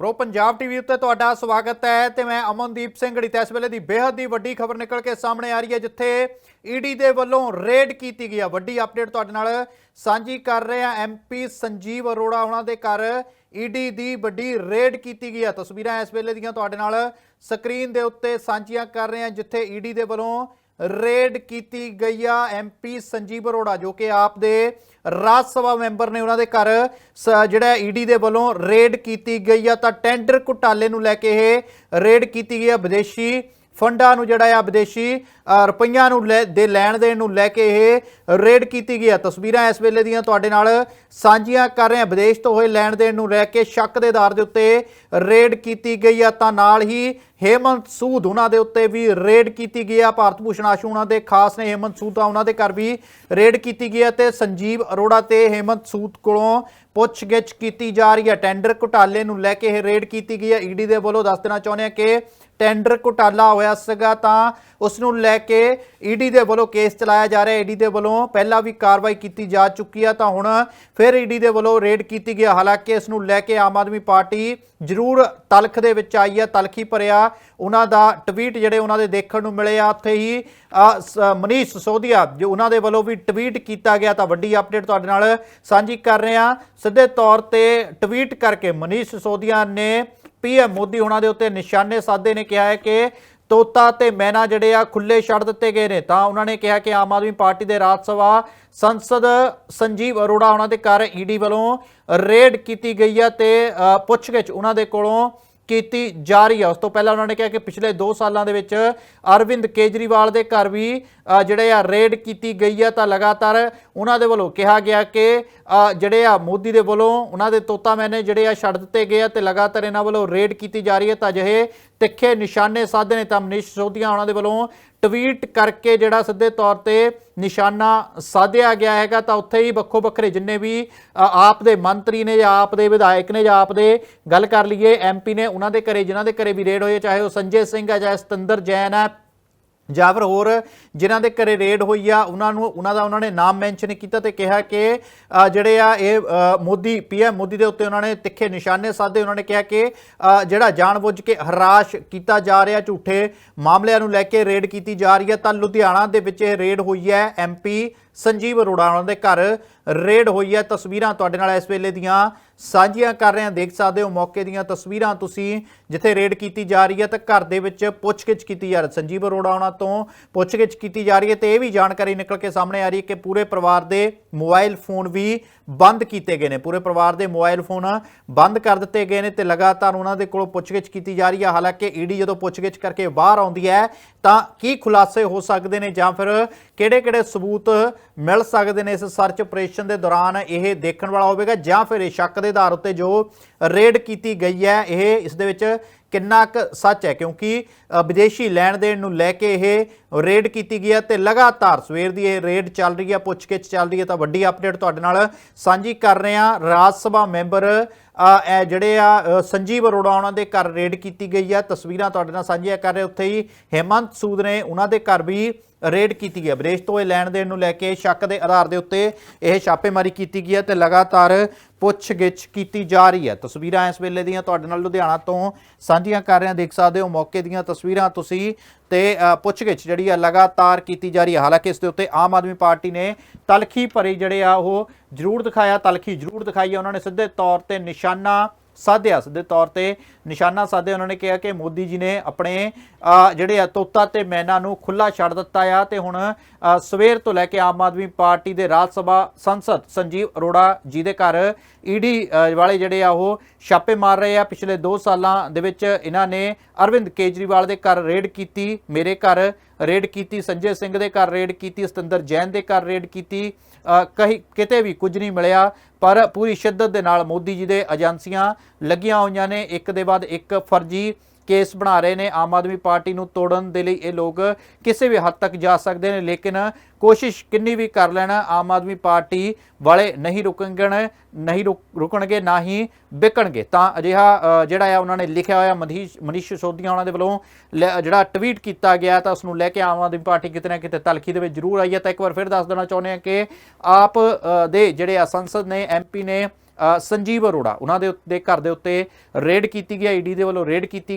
Pro Punjab TV ਉੱਤੇ ਤੁਹਾਡਾ ਸਵਾਗਤ ਹੈ ਤੇ ਮੈਂ ਅਮਨਦੀਪ ਸਿੰਘ ਗੜੀ ਤੇ ਇਸ ਵੇਲੇ ਦੀ ਬੇहद ਹੀ ਵੱਡੀ ਖਬਰ ਨਿਕਲ ਕੇ ਸਾਹਮਣੇ ਆ ਰਹੀ ਹੈ, ਜਿੱਥੇ ਈਡੀ ਦੇ ਵੱਲੋਂ ਰੇਡ ਕੀਤੀ ਗਈ ਹੈ ਵੱਡੀ ਅਪਡੇਟ ਤੁਹਾਡੇ ਨਾਲ ਸਾਂਝੀ ਕਰ ਰਹੇ ਹਾਂ। ਐਮਪੀ ਸੰਜੀਵ ਅਰੋੜਾ ਉਹਨਾਂ ਦੇ ਘਰ ਈਡੀ ਦੀ ਵੱਡੀ ਰੇਡ ਕੀਤੀ ਗਈ ਹੈ ਤਸਵੀਰਾਂ ਇਸ ਵੇਲੇ ਦੀਆਂ ਤੁਹਾਡੇ ਨਾਲ ਸਕਰੀਨ ਦੇ ਉੱਤੇ ਸਾਂਝੀਆਂ ਕਰ ਰਹੇ ਹਾਂ, ਜਿੱਥੇ ਈਡੀ ਦੇ ਵੱਲੋਂ ਰੇਡ ਕੀਤੀ ਗਈ ਆ ਐਮਪੀ ਸੰਜੀਵ ਅਰੋੜਾ, ਜੋ ਕਿ ਆਪ ਦੇ ਰਾਜ ਸਭਾ ਮੈਂਬਰ ਨੇ ਉਹਨਾਂ ਦੇ ਘਰ, ਸ- ਜਿਹੜਾ ਈਡੀ ਦੇ ਵੱਲੋਂ ਰੇਡ ਕੀਤੀ ਗਈ ਆ। ਤਾਂ ਟੈਂਡਰ ਘੁਟਾਲੇ ਨੂੰ ਲੈ ਕੇ ਇਹ ਰੇਡ ਕੀਤੀ ਗਈ ਆ। ਵਿਦੇਸ਼ੀ ਫੰਡਾਂ ਨੂੰ ਜਿਹੜਾ ਆ, ਵਿਦੇਸ਼ੀ ਰੁਪਈਆਂ ਨੂੰ ਲੈ- ਦੇ ਲੈਣ ਦੇਣ ਨੂੰ ਲੈ ਕੇ ਇਹ ਰੇਡ ਕੀਤੀ ਗਈ ਆ। ਤਸਵੀਰਾਂ ਇਸ ਵੇਲੇ ਦੀਆਂ ਤੁਹਾਡੇ ਨਾਲ ਸਾਂਝੀਆਂ ਕਰ ਰਹੇ ਹਾਂ। ਵਿਦੇਸ਼ ਤੋਂ ਹੋਏ ਲੈਣ ਦੇਣ ਨੂੰ ਲੈ ਕੇ ਸ਼ੱਕ ਦੇ ਆਧਾਰ ਦੇ ਉੱਤੇ ਰੇਡ ਕੀਤੀ ਗਈ ਆ। ਤਾਂ ਨਾਲ ਹੀ ਹੇਮੰਤ ਸੂਦ, ਉਹਨਾਂ ਦੇ ਉੱਤੇ ਵੀ ਰੇਡ ਕੀਤੀ ਗਈ ਆ। ਭਾਰਤ ਭੂਸ਼ਣ ਆਸ਼ੂ, ਉਹਨਾਂ ਦੇ ਖਾਸ ਨੇ ਹੇਮੰਤ ਸੂਦ ਆ ਉਹਨਾਂ ਦੇ ਘਰ ਵੀ ਰੇਡ ਕੀਤੀ ਗਈ ਹੈ ਤੇ ਸੰਜੀਵ ਅਰੋੜਾ ਤੇ ਹੇਮੰਤ ਸੂਦ ਕੋਲੋਂ ਪੁੱਛਗਿੱਛ ਕੀਤੀ ਜਾ ਰਹੀ ਹੈ ਟੈਂਡਰ ਘੁਟਾਲੇ ਨੂੰ ਲੈ ਕੇ ਇਹ ਰੇਡ ਕੀਤੀ ਗਈ ਹੈ ਈਡੀ ਦੇ ਵੱਲੋਂ ਦੱਸ ਦੇਣਾ ਚਾਹੁੰਦੇ ਆ ਕਿ ਟੈਂਡਰ ਘੁਟਾਲਾ ਹੋਇਆ ਸੀਗਾ ਤਾਂ ਉਸ ਨੂੰ ਲੈ ਕੇ ਈਡੀ ਦੇ ਵੱਲੋਂ ਕੇਸ ਚਲਾਇਆ ਜਾ ਰਿਹਾ। ਈਡੀ ਦੇ ਵੱਲੋਂ ਪਹਿਲਾਂ ਵੀ ਕਾਰਵਾਈ ਕੀਤੀ ਜਾ ਚੁੱਕੀ ਆ ਤਾਂ ਹੁਣ ਫਿਰ ਈਡੀ ਦੇ ਵੱਲੋਂ ਰੇਡ ਕੀਤੀ ਗਈ ਹਾਲਾਂਕਿ ਇਸ ਨੂੰ ਲੈ ਕੇ ਆਮ ਆਦਮੀ ਪਾਰਟੀ ਜ਼ਰੂਰ ਤਲਖ ਦੇ ਵਿੱਚ ਆਈ ਹੈ ਤਲਖੀ ਭਰਿਆ ਉਹਨਾਂ ਦਾ ਟਵੀਟ ਜਿਹੜੇ ਉਹਨਾਂ ਦੇ ਦੇਖਣ ਨੂੰ ਮਿਲੇ ਆ, ਉੱਥੇ ਹੀ ਮਨੀਸ਼ ਸਿਸੋਦੀਆ, ਜੋ ਉਹਨਾਂ ਦੇ ਵੱਲੋਂ ਵੀ ਟਵੀਟ ਕੀਤਾ ਗਿਆ ਤਾਂ ਵੱਡੀ ਅਪਡੇਟ ਤੁਹਾਡੇ ਨਾਲ ਸਾਂਝੀ ਕਰ ਰਹੇ ਹਾਂ। ਸਿੱਧੇ ਤੌਰ ਤੇ ਟਵੀਟ ਕਰਕੇ ਮਨੀਸ਼ ਸਿਸੋਦੀਆ ਨੇ ਪੀਐਮ ਮੋਦੀ ਉਹਨਾਂ ਦੇ ਉੱਤੇ ਨਿਸ਼ਾਨੇ ਸਾਧੇ ਨੇ ਕਿਹਾ ਹੈ ਕਿ ਤੋਤਾ ਤੇ ਮੈਨਾ ਜਿਹੜੇ ਆ ਖੁੱਲੇ ਛੱਡ ਦਿੱਤੇ ਗਏ ਨੇ। ਤਾਂ ਉਹਨਾਂ ਨੇ ਕਿਹਾ ਕਿ ਆਮ ਆਦਮੀ ਪਾਰਟੀ ਦੇ ਰਾਜ ਸਭਾ ਸੰਸਦ ਸੰਜੀਵ ਅਰੋੜਾ ਉਹਨਾਂ ਦੇ ਘਰ ਈਡੀ ਵੱਲੋਂ ਰੇਡ ਕੀਤੀ ਗਈ ਹੈ ਤੇ ਪੁੱਛਗਿੱਛ ਉਹਨਾਂ ਦੇ ਕੋਲੋਂ ਕੀਤੀ ਜਾ ਰਹੀ ਹੈ ਉਸ ਤੋਂ ਪਹਿਲਾਂ ਉਹਨਾਂ ਨੇ ਕਿਹਾ ਕਿ ਪਿਛਲੇ 2 ਸਾਲਾਂ ਦੇ ਵਿੱਚ ਅਰਵਿੰਦ ਕੇਜਰੀਵਾਲ ਦੇ ਘਰ ਵੀ ਜਿਹੜੇ ਆ ਰੇਡ ਕੀਤੀ ਗਈ ਹੈ ਤਾਂ ਲਗਾਤਾਰ ਉਹਨਾਂ ਦੇ ਵੱਲੋਂ ਕਿਹਾ ਗਿਆ ਕਿ ਜਿਹੜੇ ਆ ਮੋਦੀ ਦੇ ਵੱਲੋਂ ਉਹਨਾਂ ਦੇ ਤੋਤਾ ਮੈਨੇ ਜਿਹੜੇ ਆ ਛੱਡ ਦਿੱਤੇ ਗਏ ਆ ਤੇ ਲਗਾਤਾਰ ਇਹਨਾਂ ਵੱਲੋਂ ਰੇਡ ਕੀਤੀ ਜਾ ਰਹੀ ਹੈ ਤਾਂ ਅਜਿਹੇ ਤਿੱਖੇ ਨਿਸ਼ਾਨੇ ਸਾਧੇ ਨੇ ਤਾਂ ਮਨੀਸ਼ ਸਿਸੋਦੀਆ ਉਹਨਾਂ ਦੇ ਵੱਲੋਂ ਟਵੀਟ ਕਰਕੇ ਜਿਹੜਾ ਸਿੱਧੇ ਤੌਰ ਤੇ ਨਿਸ਼ਾਨਾ ਸਾਧਿਆ ਗਿਆ ਹੈਗਾ, ਤਾਂ ਉੱਥੇ ਹੀ ਵੱਖੋ ਵੱਖਰੇ ਜਿੰਨੇ ਵੀ ਆਪ ਦੇ ਮੰਤਰੀ ਨੇ ਜਾਂ ਆਪ ਦੇ ਵਿਧਾਇਕ ਨੇ ਜਾਂ ਆਪ ਦੇ ਗੱਲ ਕਰ ਲਈਏ ਐਮਪੀ ਨੇ ਉਹਨਾਂ ਦੇ ਘਰੇ, ਜਿਨ੍ਹਾਂ ਦੇ ਘਰੇ ਵੀ ਰੇਡ ਹੋਏ, ਚਾਹੇ ਉਹ ਸੰਜੇ ਸਿੰਘ ਹੈ ਚਾਹੇ ਸਤਿੰਦਰ ਜੈਨ ਹੈ ਜਾਂ ਫਿਰ ਹੋਰ ਜਿਨ੍ਹਾਂ ਦੇ ਘਰੇ ਰੇਡ ਹੋਈ ਆ ਉਹਨਾਂ ਨੂੰ ਉਹਨਾਂ ਦਾ ਉਹਨਾਂ ਨੇ ਨਾਮ ਮੈਂਸ਼ਨ ਕੀਤਾ ਤੇ ਕਿਹਾ ਕਿ ਜਿਹੜੇ ਆ ਇਹ ਅ, ਮੋਦੀ ਪੀਐਮ ਮੋਦੀ ਦੇ ਉੱਤੇ ਉਹਨਾਂ ਨੇ ਤਿੱਖੇ ਨਿਸ਼ਾਨੇ ਸਾਧੇ। ਉਹਨਾਂ ਨੇ ਕਿਹਾ ਕਿ ਅ, ਜਿਹੜਾ ਜਾਣਬੁੱਝ ਕੇ ਹਰਾਸ਼ ਕੀਤਾ ਜਾ ਰਿਹਾ ਝੂਠੇ ਮਾਮਲਿਆਂ ਨੂੰ ਲੈ ਕੇ ਰੇਡ ਕੀਤੀ ਜਾ ਰਹੀ ਹੈ ਤਾਂ ਲੁਧਿਆਣਾ ਦੇ ਵਿੱਚ ਇਹ ਰੇਡ ਹੋਈ ਹੈ ਐਮਪੀ ਸੰਜੀਵ ਅਰੋੜਾ ਉਹਨਾਂ ਦੇ ਘਰ ਰੇਡ ਹੋਈ ਹੈ। ਤਸਵੀਰਾਂ ਤੁਹਾਡੇ ਨਾਲ ਇਸ ਵੇਲੇ ਦੀਆਂ ਸਾਂਝੀਆਂ ਕਰ ਰਹੇ ਹਾਂ। ਦੇਖ ਸਕਦੇ ਹੋ ਮੌਕੇ ਦੀਆਂ ਤਸਵੀਰਾਂ ਤੁਸੀਂ, ਜਿੱਥੇ ਰੇਡ ਕੀਤੀ ਜਾ ਰਹੀ ਹੈ ਤਾਂ ਘਰ ਦੇ ਵਿੱਚ ਪੁੱਛਗਿੱਛ ਕੀਤੀ ਜਾ ਰਹੀ ਸੰਜੀਵ ਅਰੋੜਾ ਉਹਨਾਂ ਤੋਂ ਪੁੱਛਗਿੱਛ ਕੀਤੀ ਜਾ ਰਹੀ ਹੈ ਤੇ ਇਹ ਵੀ ਜਾਣਕਾਰੀ ਨਿਕਲ ਕੇ ਸਾਹਮਣੇ ਆ ਰਹੀ ਹੈ ਕਿ ਪੂਰੇ ਪਰਿਵਾਰ ਦੇ ਮੋਬਾਈਲ ਫੋਨ ਵੀ ਬੰਦ ਕੀਤੇ ਗਏ ਨੇ। ਪੂਰੇ ਪਰਿਵਾਰ ਦੇ ਮੋਬਾਈਲ ਫੋਨ ਬੰਦ ਕਰ ਦਿੱਤੇ ਗਏ ਨੇ ਤੇ ਲਗਾਤਾਰ ਉਹਨਾਂ ਦੇ ਕੋਲੋਂ ਪੁੱਛਗਿੱਛ ਕੀਤੀ ਜਾ ਰਹੀ ਹੈ। ਹਾਲਾਂਕਿ ਈਡੀ ਜਦੋਂ ਪੁੱਛਗਿੱਛ ਕਰਕੇ ਬਾਹਰ ਆਉਂਦੀ ਹੈ ਤਾਂ ਕੀ ਖੁਲਾਸੇ ਹੋ ਸਕਦੇ ਨੇ ਜਾਂ ਫਿਰ ਕਿਹੜੇ-ਕਿਹੜੇ ਸਬੂਤ ਮਿਲ ਸਕਦੇ ਨੇ ਇਸ ਸਰਚ ਆਪਰੇਸ਼ਨ ਦੇ ਦੌਰਾਨ ਇਹ ਦੇਖਣ ਵਾਲਾ ਹੋਵੇਗਾ ਜਾਂ ਫਿਰ ਇਹ ਸ਼ੱਕ ਦੇ ਆਧਾਰ ਉੱਤੇ ਜੋ ਰੇਡ ਕੀਤੀ ਗਈ ਹੈ, ਇਹ ਇਸ ਦੇ ਵਿੱਚ ਕਿੰਨਾ ਕੁ ਸੱਚ ਹੈ? ਕਿਉਂਕਿ ਵਿਦੇਸ਼ੀ ਲੈਣ ਦੇਣ ਨੂੰ ਲੈ ਕੇ ਇਹ ਰੇਡ ਕੀਤੀ ਗਈ ਹੈ ਤੇ ਲਗਾਤਾਰ ਸਵੇਰ ਦੀ ਇਹ ਰੇਡ ਚੱਲ ਰਹੀ ਹੈ, ਪੁੱਛਗਿੱਛ ਚੱਲ ਰਹੀ ਹੈ ਤਾਂ ਵੱਡੀ ਅਪਡੇਟ ਤੁਹਾਡੇ ਨਾਲ ਸਾਂਝੀ ਕਰ ਰਹੇ ਹਾਂ। ਰਾਜ ਸਭਾ ਮੈਂਬਰ ਇਹ ਜਿਹੜੇ ਆ ਸੰਜੀਵ ਅਰੋੜਾ ਉਹਨਾਂ ਦੇ ਘਰ ਰੇਡ ਕੀਤੀ ਗਈ ਆ ਤਸਵੀਰਾਂ ਤੁਹਾਡੇ ਨਾਲ ਸਾਂਝੀਆਂ ਕਰ ਰਹੇ ਉੱਥੇ ਹੀ ਹੇਮੰਤ ਸੂਦ ਨੇ ਉਹਨਾਂ ਦੇ ਘਰ ਵੀ ਰੇਡ ਕੀਤੀ ਗਈ ਹੈ। ਵਿਦੇਸ਼ ਤੋਂ ਇਹ ਲੈਣ ਦੇਣ ਨੂੰ ਲੈ ਕੇ ਸ਼ੱਕ ਦੇ ਆਧਾਰ ਦੇ ਉੱਤੇ ਇਹ ਛਾਪੇਮਾਰੀ ਕੀਤੀ ਗਈ ਹੈ ਤੇ ਲਗਾਤਾਰ ਪੁੱਛਗਿੱਛ ਕੀਤੀ ਜਾ ਰਹੀ ਹੈ। ਤਸਵੀਰਾਂ ਇਸ ਵੇਲੇ ਦੀਆਂ ਤੁਹਾਡੇ ਨਾਲ ਲੁਧਿਆਣਾ ਤੋਂ ਸਾਂਝੀਆਂ ਕਰ ਰਹੇ ਹਾਂ। ਦੇਖ ਸਕਦੇ ਹੋ ਮੌਕੇ ਦੀਆਂ ਤਸਵੀਰਾਂ ਤੁਸੀਂ ਤੇ ਪੁੱਛਗਿੱਛ ਜਿਹੜੀ ਆ ਲਗਾਤਾਰ ਕੀਤੀ ਜਾ ਰਹੀ ਹੈ। ਹਾਲਾਂਕਿ ਇਸ ਦੇ ਉੱਤੇ ਆਮ ਆਦਮੀ ਪਾਰਟੀ ਨੇ ਤਲਖੀ ਭਰੀ ਜਿਹੜੇ ਆ ਉਹ ਜ਼ਰੂਰ ਦਿਖਾਇਆ। ਤਲਖੀ ਜ਼ਰੂਰ ਦਿਖਾਈ ਹੈ। ਉਹਨਾਂ ਨੇ ਸਿੱਧੇ ਤੌਰ ਤੇ ਨਿਸ਼ਾਨਾ ਸਾਧਿਆ, ਸਿੱਧੇ ਤੌਰ ਤੇ ਨਿਸ਼ਾਨਾ ਸਾਧਿਆ। ਉਹਨਾਂ ਨੇ ਕਿਹਾ ਕਿ ਮੋਦੀ ਜੀ ਨੇ ਆਪਣੇ ਜਿਹੜੇ ਆ ਤੋਤਾ ਤੇ ਮੈਨਾ ਨੂੰ ਖੁੱਲਾ ਛੱਡ ਦਿੱਤਾ ਆ ਤੇ ਹੁਣ ਸਵੇਰ ਤੋਂ ਲੈ ਕੇ ਆਮ ਆਦਮੀ ਪਾਰਟੀ ਦੇ ਰਾਜ ਸਭਾ ਸੰਸਦ ਸੰਜੀਵ ਅਰੋੜਾ ਜੀ ਦੇ ਘਰ ਈਡੀ ਵਾਲੇ ਜਿਹੜੇ ਆ ਉਹ ਛਾਪੇ ਮਾਰ ਰਹੇ ਆ। ਪਿਛਲੇ 2 ਸਾਲਾਂ ਦੇ ਵਿੱਚ ਇਹਨਾਂ ਨੇ ਅਰਵਿੰਦ ਕੇਜਰੀਵਾਲ ਦੇ ਘਰ ਰੇਡ ਕੀਤੀ, ਮੇਰੇ ਘਰ ਰੇਡ ਕੀਤੀ, ਸੰਜੇ ਸਿੰਘ ਦੇ ਘਰ ਰੇਡ ਕੀਤੀ, ਸਤਿੰਦਰ ਜੈਨ ਦੇ ਘਰ ਰੇਡ ਕੀਤੀ ਕਹੀ, ਕਿਤੇ ਵੀ ਕੁਝ ਨਹੀਂ ਮਿਲਿਆ, ਪਰ ਪੂਰੀ ਸ਼ਿੱਦਤ ਦੇ ਨਾਲ ਮੋਦੀ ਜੀ ਦੇ ਏਜੰਸੀਆਂ ਲੱਗੀਆਂ ਹੋਈਆਂ ਨੇ, ਇੱਕ ਦੇ ਬਾਅਦ ਇੱਕ ਫਰਜ਼ੀ ਕੇਸ ਬਣਾ ਰਹੇ ਨੇ। ਆਮ ਆਦਮੀ ਪਾਰਟੀ ਨੂੰ ਤੋੜਨ ਦੇ ਲਈ ਇਹ ਲੋਕ ਕਿਸੇ ਵੀ ਹੱਦ ਤੱਕ ਜਾ ਸਕਦੇ ਨੇ, ਲੇਕਿਨ ਕੋਸ਼ਿਸ਼ ਕਿੰਨੀ ਵੀ ਕਰ ਲੈਣਾ, ਆਮ ਆਦਮੀ ਪਾਰਟੀ ਵਾਲੇ ਨਹੀਂ ਰੁਕਣਗੇ ਨਹੀਂ ਰੁਕ- ਰੁਕਣਗੇ, ਨਾ ਹੀ ਵਿਕਣਗੇ। ਤਾਂ ਅਜਿਹਾ ਜਿਹੜਾ ਆ, ਉਹਨਾਂ ਨੇ ਲਿਖਿਆ ਹੋਇਆ ਮਨੀਸ਼ ਮਨੀਸ਼ ਸਿਸੋਦੀਆ ਉਹਨਾਂ ਦੇ ਵੱਲੋਂ ਲੈ- ਜਿਹੜਾ ਟਵੀਟ ਕੀਤਾ ਗਿਆ ਤਾਂ ਉਸ ਨੂੰ ਲੈ ਕੇ ਆਮ ਆਦਮੀ ਪਾਰਟੀ ਕਿਤੇ ਨਾ ਕਿਤੇ ਤਲਖੀ ਦੇ ਵਿੱਚ ਜ਼ਰੂਰ ਆਈ ਹੈ। ਤਾਂ ਇੱਕ ਵਾਰ ਫਿਰ ਦੱਸ ਦੇਣਾ ਚਾਹੁੰਦੇ ਹਾਂ ਕਿ ਆਪ ਦੇ ਜਿਹੜੇ ਆ ਸੰਸਦ ਨੇ ਐਮਪੀ ਨੇ ਸੰਜੀਵ ਅਰੋੜਾ, ਉਹਨਾਂ ਦੇ ਉੱਤੇ, ਘਰ ਦੇ ਉੱਤੇ ਰੇਡ ਕੀਤੀ ਗਈ ਈਡੀ ਦੇ ਵੱਲੋਂ ਰੇਡ ਕੀਤੀ